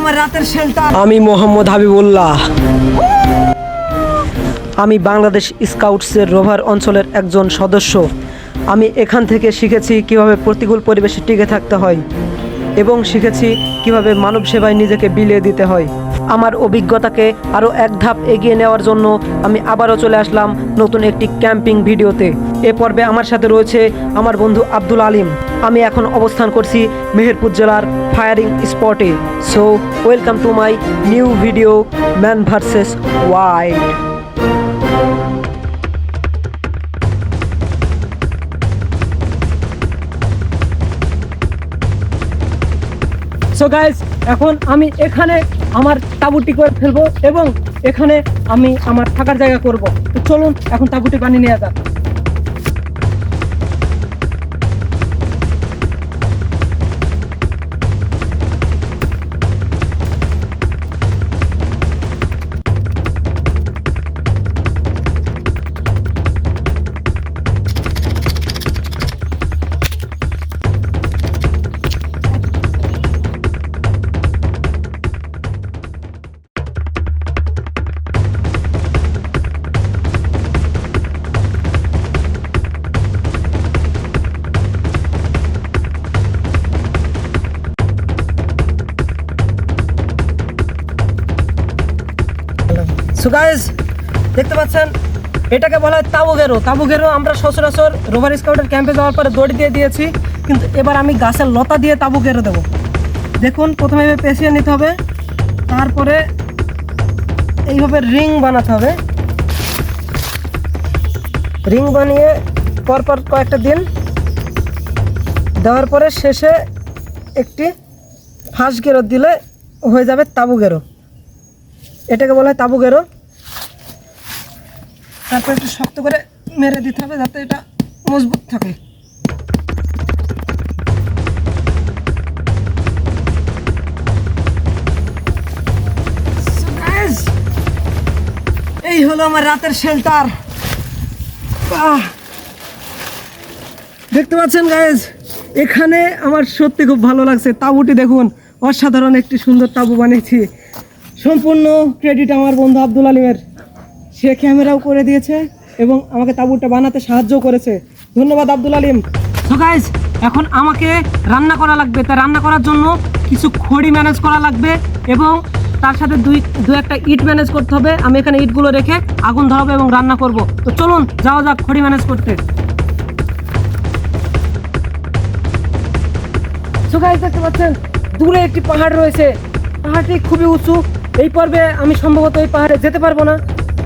আমার রাতের শেল্টার। আমি মোহাম্মদ হাবিবুল্লাহ। আমি বাংলাদেশ স্কাউটসের রোভার অঞ্চলের একজন সদস্য। আমি এখান থেকে শিখেছি কীভাবে প্রতিকূল পরিবেশে টিকে থাকতে হয় এবং শিখেছি কীভাবে মানব সেবায় নিজেকে বিলিয়ে দিতে হয়। আমার অভিজ্ঞতাকে আরও এক ধাপ এগিয়ে নেওয়ার জন্য আমি আবারও চলে আসলাম নতুন একটি ক্যাম্পিং ভিডিওতে। এ পর্বে আমার সাথে রয়েছে আমার বন্ধু আব্দুল আলিম। আমি এখন অবস্থান করছি মেহেরপুর জেলার ফায়ারিং স্পটে so welcome to my new video man versus wild so guys এখন আমি এখানে আমার তাঁবুটি করে ফেলব এবং এখানে আমি আমার থাকার জায়গা করব। তো চলুন, এখন তাঁবুটি বানিয়ে নিয়ে যাক। সো গাইস দেখতে পাচ্ছেন? এটাকে বলা হয় তাবু ঘেরো। তাবু ঘেরো আমরা সচরাচর রোভার স্কাউটের ক্যাম্পে যাওয়ার পরে দড়ি দিয়ে দিয়েছি, কিন্তু এবার আমি গাছের লতা দিয়ে তাবু ঘেরো দেবো। দেখুন, প্রথমে পেঁচিয়ে নিতে হবে, তারপরে এইভাবে রিং বানাতে হবে। রিং বানিয়ে পরপর কয়েকটা দিন দেওয়ার পরে শেষে একটি ফাঁস গেরো দিলে হয়ে যাবে তাবু গেরো এটাকে বলা হয় তাবু গেরো তারপর একটু শক্ত করে মেরে দিতে হবে যাতে এটা মজবুত থাকে। এই হলো আমার রাতের শেল্টার দেখতে পাচ্ছেন গায়েজ এখানে আমার সত্যি খুব ভালো লাগছে। তাঁবুটি দেখুন, অসাধারণ একটি সুন্দর তাঁবু বানিয়েছি। সম্পূর্ণ ক্রেডিট আমার বন্ধু আব্দুল আলিমের। সে ক্যামেরাও করে দিয়েছে এবং আমাকে তাঁবুটা বানাতে সাহায্য করেছে। ধন্যবাদ আব্দুল আলিম। তো গাইজ এখন আমাকে রান্না করা লাগবে। তা রান্না করার জন্য কিছু খড়ি ম্যানেজ করা লাগবে এবং তার সাথে দুই, দু একটা ইট ম্যানেজ করতে হবে। আমি এখানে ইটগুলো রেখে আগুন ধরাবো এবং রান্না করব। তো চলুন, যাওয়া যাক খড়ি ম্যানেজ করতে। সো দেখতে পাচ্ছেন, দূরে একটি পাহাড় রয়েছে। পাহাড়টি খুবই উঁচু। এই পর্বে আমি সম্ভবত এই পাহাড়ে যেতে পারব না।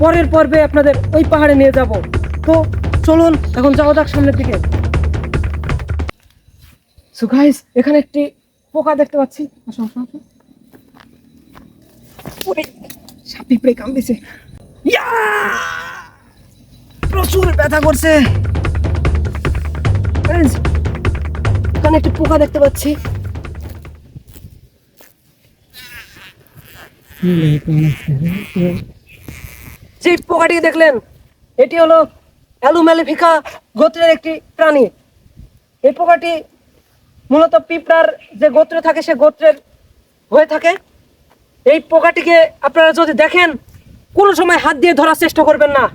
পরের পর্বে আপনাদের ওই পাহাড়ে নিয়ে যাব। তো চলুন, এখন যাওয়া যাক সামনের দিকে। সো গাইজ এখানে একটি পোকা দেখতে পাচ্ছি। আসো আসো! প্রচুর ব্যথা করছে। এখানে একটি পোকা দেখতে পাচ্ছি। যে পোকাটিকে দেখলেন, এটি হলো অ্যালুম্যালিফিকা গোত্রের একটি প্রাণী। এই পোকাটি মূলত পিঁপড়ার যে গোত্র থাকে, সে গোত্রের হয়ে থাকে। এই পোকাটিকে আপনারা যদি দেখেন, কোনো সময় হাত দিয়ে ধরার চেষ্টা করবেন না।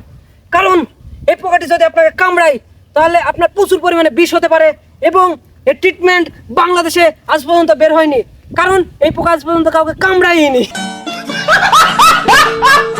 কারণ, এই পোকাটি যদি আপনাকে কামড়ায়, তাহলে আপনার প্রচুর পরিমাণে বিষ হতে পারে এবং এর ট্রিটমেন্ট বাংলাদেশে আজ পর্যন্ত বের হয়নি। কারণ, এই পোকা আজ পর্যন্ত কাউকে কামড়ায়নি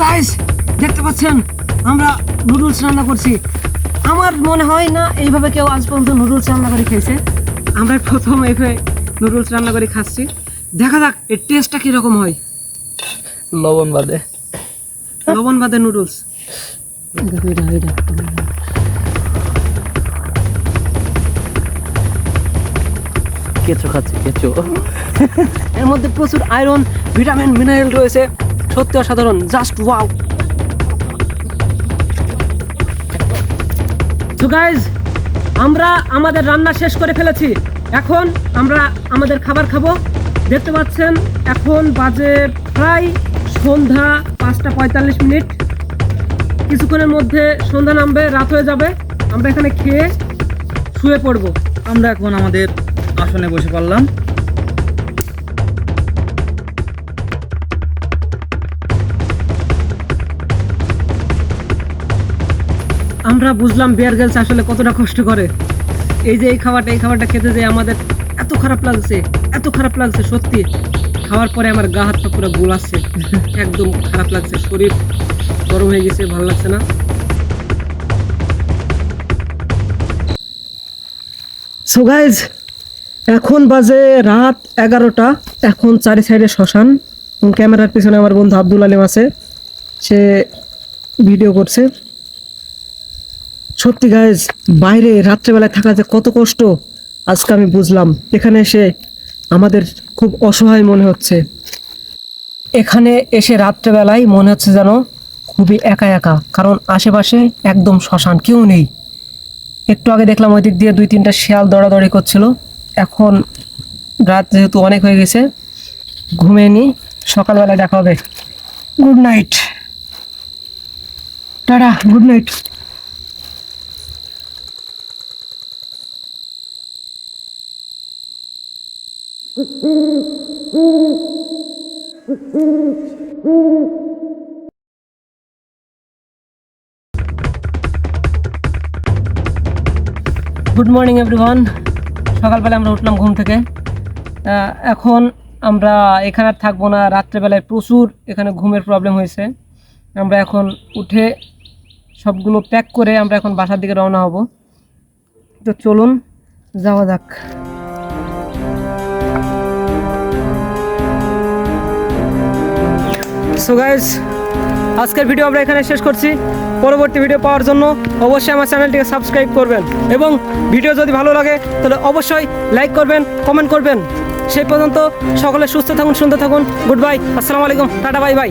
গাইস দেখতে পাচ্ছেন আমরা নুডলস রান্না করছি। আমার মনে হয় না এইভাবে কেউ আজ পর্যন্ত নুডলস রান্না করে খেয়েছে। আমরা প্রথম এইভাবে নুডলস রান্না করে খাচ্ছি। দেখা যাক এর টেস্টটা কীরকম হয়। লবণ বাদে। লবণ বাদে নুডলস কেঁচো খাচ্ছে কেঁচো। এর মধ্যে প্রচুর আয়রন ভিটামিন মিনারেল রয়েছে। সত্যি অসাধারণ জাস্ট ওয়াও তো গাইজ আমরা আমাদের রান্না শেষ করে ফেলেছি। এখন আমরা আমাদের খাবার খাব। দেখতে পাচ্ছেন, এখন বাজে প্রায় সন্ধ্যা পাঁচটা পঁয়তাল্লিশ মিনিট। কিছুক্ষণের মধ্যে সন্ধ্যা নামবে, রাত হয়ে যাবে। আমরা এখানে খেয়ে শুয়ে পড়ব। আমরা এখন আমাদের আসনে বসে পড়লাম। আমরা বুঝলাম বিয়ার গার্লস আসলে কতটা কষ্ট করে। এই যে এই খাবারটা এই খাবারটা খেতে যে আমাদের এত খারাপ লাগছে, এত খারাপ লাগছে, সত্যি। খাওয়ার পরে আমার গা হাত পা পুরো গোলাচ্ছে। একদম খারাপ লাগছে, শরীর গরম হয়ে গেছে, ভালো লাগছে না। সো গাইজ এখন বাজে রাত এগারোটা, এখন চারি সাইডে শ্মশান। ক্যামেরার পিছনে আমার বন্ধু আব্দুল আলিম আছে। সে ভিডিও করছে। সত্যি গাইজ বাইরে রাত্রেবেলায় থাকা যে কত কষ্ট, আজকে আমি বুঝলাম। এখানে এসে আমাদের খুব অসহায় মনে হচ্ছে। এখানে এসে রাত্রেবেলায় মনে হচ্ছে যেন খুবই একা একা, কারণ আশেপাশে একদম শ্মশান, কেউ নেই। একটু আগে দেখলাম ওই দিক দিয়ে দুই তিনটা শিয়াল দৌড়াদৌড়ি করছিল। এখন রাত যেহেতু অনেক হয়ে গেছে, ঘুমিয়ে নি সকালবেলা দেখা হবে। Good night tata good night good morning everyone সকালবেলা আমরা উঠলাম ঘুম থেকে। এখন আমরা এখানে আর থাকব না। রাত্রেবেলায় প্রচুর এখানে ঘুমের প্রবলেম হয়েছে। আমরা এখন উঠে সবগুলো প্যাক করে আমরা এখন বাসার দিকে রওনা হব। তো চলুন, যাওয়া যাক। সো গাইজ আজকের ভিডিও আমরা এখানে শেষ করছি। পরবর্তী ভিডিও পাওয়ার জন্য অবশ্যই আমার চ্যানেলটিকে সাবস্ক্রাইব করবেন এবং ভিডিও যদি ভালো লাগে, তাহলে অবশ্যই লাইক করবেন কমেন্ট করবেন। সেই পর্যন্ত সকলে সুস্থ থাকুন শুনতে থাকুন। গুড বাই আসসালামু আলাইকুম, টাটা বাই বাই